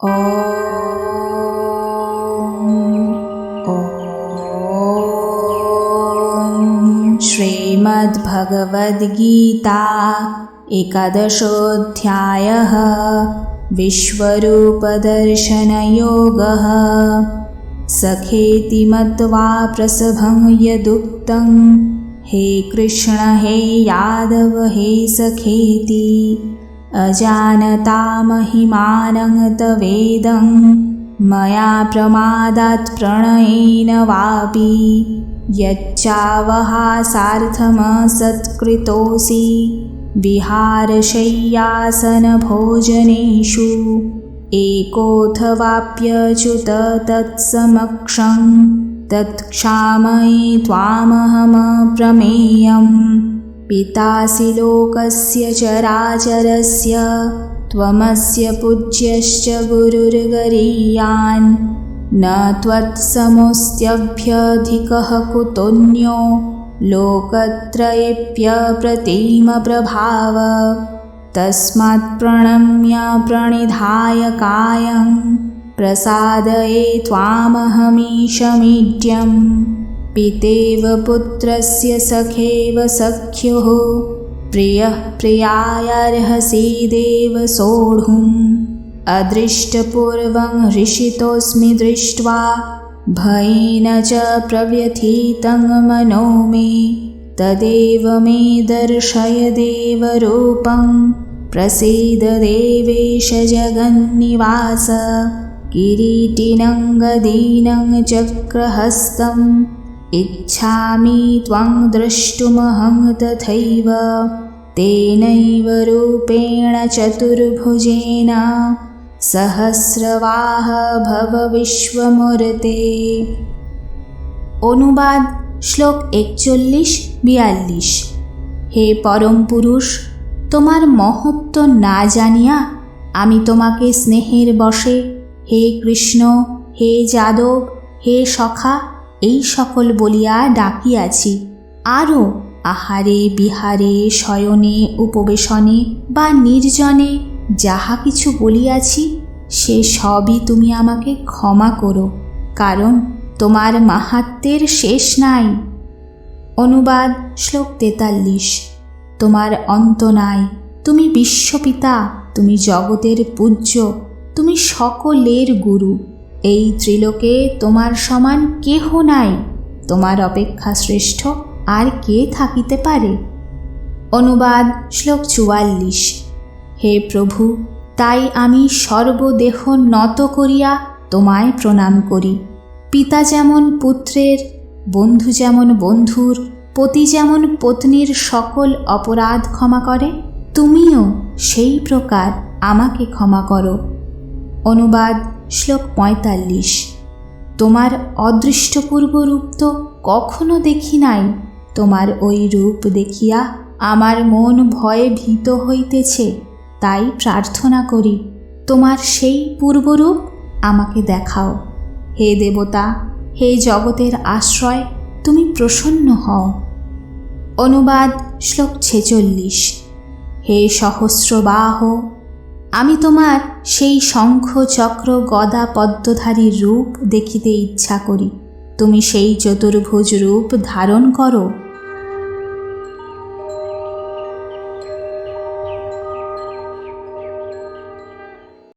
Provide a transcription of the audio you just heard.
श्रीमद्भगवद्गीता एकादशोऽध्यायः विश्वरूपदर्शनयोगः सखेति मत्वा प्रसभं यदुक्तं हे कृष्ण हे यादव हे सखेति अजानता महिमानं तवेदं मया प्रमादात् प्रणयेन वापि यच्चावहासार्थमसत्कृतोऽसि विहारशय्यासनभोजनेषु एकोऽथवाप्यच्युत तत्समक्षं तत्क्षामये त्वामहमप्रमेयम् पितासि लोकस्य चराचरस्य त्वमस्य पूज्यश्च गुरुर्गरीयान्। न त्वत्समोऽस्त्यभ्यधिकः कुतोऽन्यो लोकत्रयेऽप्यप्रतिमप्रभाव तस्मात् प्रणम्य प्रणिधाय कायं प्रसादये त्वामहमीशमीड्यम् पितेव पुत्रस्य सखेव सख्युः प्रियः प्रियायार्हसि देव सोढुम्। अदृष्टपूर्वं हृषितोऽस्मि दृष्ट्वा भयेन च प्रव्यथितं मनो मे तदेव मे दर्शय देवरूपं प्रसीद देवेश जगन्निवास। किरीटिनं गदीनं चक्रहस्तम् इच्छामि त्वं द्रष्टुमहं तथैव तेनैव रूपेण चतुर्भुजेन সহস্রবাহ ভব বিশ্বমূর্তে অনুবাদ শ্লোক একচল্লিশ বিয়াল্লিশ হে পরম পুরুষ তোমার মহত্ব না জানিয়া আমি তোমাকে স্নেহের বশে হে কৃষ্ণ হে যাদব হে সখা এই সকল বলিয়া ডাকিয়াছি। আরও আহারে, বিহারে, শয়নে, উপবেশনে বা নির্জনে যাহা কিছু বলিয়াছি, সে সবই তুমি আমাকে ক্ষমা করো, কারণ তোমার মাহাত্মের শেষ নাই। অনুবাদ শ্লোক তেতাল্লিশ। তোমার অন্ত নাই। তুমি বিশ্বপিতা, তুমি জগতের পূজ্য, তুমি সকলের গুরু। এই ত্রিলোকে তোমার সমান কেহ নাই। তোমার অপেক্ষা শ্রেষ্ঠ আর কে থাকিতে পারে? অনুবাদ শ্লোক চুয়াল্লিশ। হে প্রভু, তাই আমি সর্বদেহ নত করিয়া তোমায় প্রণাম করি। পিতা যেমন পুত্রের, বন্ধু যেমন বন্ধুর, পতি যেমন পত্নীর সকল অপরাধ ক্ষমা করে, তুমিও সেই প্রকার আমাকে ক্ষমা করো। অনুবাদ শ্লোক পঁয়তাল্লিশ। তোমার অদৃষ্টপূর্ব রূপ তো কখনো দেখি নাই, তোমার ওই রূপ দেখিয়া আমার মন ভয়ে ভীত হইতেছে, তাই প্রার্থনা করি, তোমার সেই পূর্বরূপ আমাকে দেখাও। হে দেবতা, হে জগতের আশ্রয়, তুমি প্রসন্ন হও। অনুবাদ শ্লোক ছেচল্লিশ। হে সহস্রবাহ আমি তোমার সেই শঙ্খ চক্র গদা পদ্মধারী রূপ দেখিতে ইচ্ছা করি। তুমি সেই চতুর্ভুজ রূপ ধারণ করো।